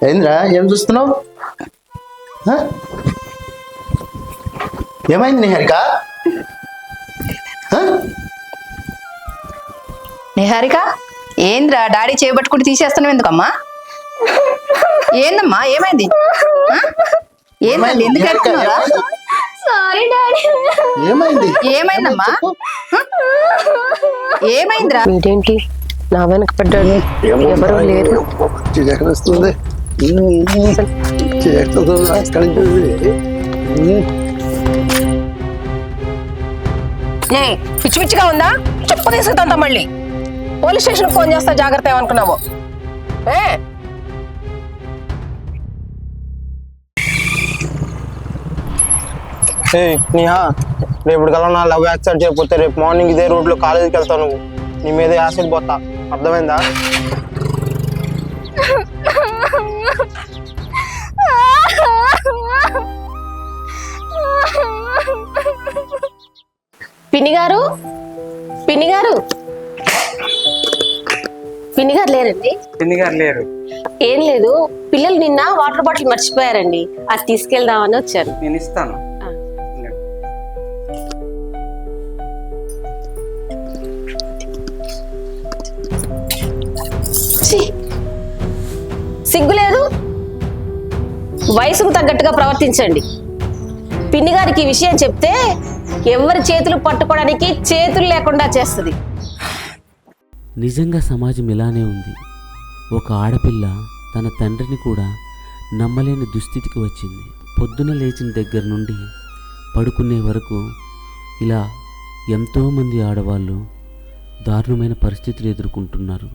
ఏంద్రా ఏం చూస్తున్నావు? హ? ఏమైంది నిహారిక? హ? నిహారిక ఏంద్రా డాడీ చేపట్టుకుని తీసేస్తున్నావు ఎందుకమ్మా? ఏందమ్మా ఏమైంది? ఏందండి ఎందుకు ఎడుతున్నారా ఏమైంది? Sorry daddy. ఏమైంది? ఏమైందమ్మా? ఏమైందిరా? నా వెనక పడ్డాడు. ఎవరు లేరు. అక్కడి పిచ్చి పిచ్చిగా ఉందా? చెప్పు తీసుకుంటా మళ్ళీ. పోలీస్ స్టేషన్ ఫోన్ చేస్తా జాగ్రత్త ఏమనుకున్నావు? ఏ? ఏ రేపు కల్లా నా లవ్ యాక్సెప్ట్ చేయకపోతే రేపు మార్నింగ్ ఇదే రూట్లో కాలేజీకి వెళ్తావు నువ్వు. నీ మీద యాసిడ్ పోతా. అర్థమైందా? పిన్ని గారు పిన్ని గారు పిన్ని గారు లేరండి. పిన్ని గారు లేరు. ఏం లేదు. పిల్లలు నిన్న వాటర్ బాటిల్ మర్చిపోయారండి. అది తీసుకెళ్దామని వచ్చాను. నేను ఇస్తాను. ఛీ! సిగ్గు లేదు. వయసుకు తగ్గట్టుగా ప్రవర్తించండి. పిన్ని గారికి ఈ విషయం చెప్తే ఎవరి చేతులు పట్టుకోవడానికి చేతులు లేకుండా చేస్తుంది. నిజంగా సమాజం ఇలానే ఉంది. ఒక ఆడపిల్ల తన తండ్రిని కూడా నమ్మలేని దుస్థితికి వచ్చింది. పొద్దున లేచిన దగ్గర నుండి పడుకునే వరకు ఇలా ఎంతోమంది ఆడవాళ్ళు దారుణమైన పరిస్థితులు ఎదుర్కొంటున్నారు.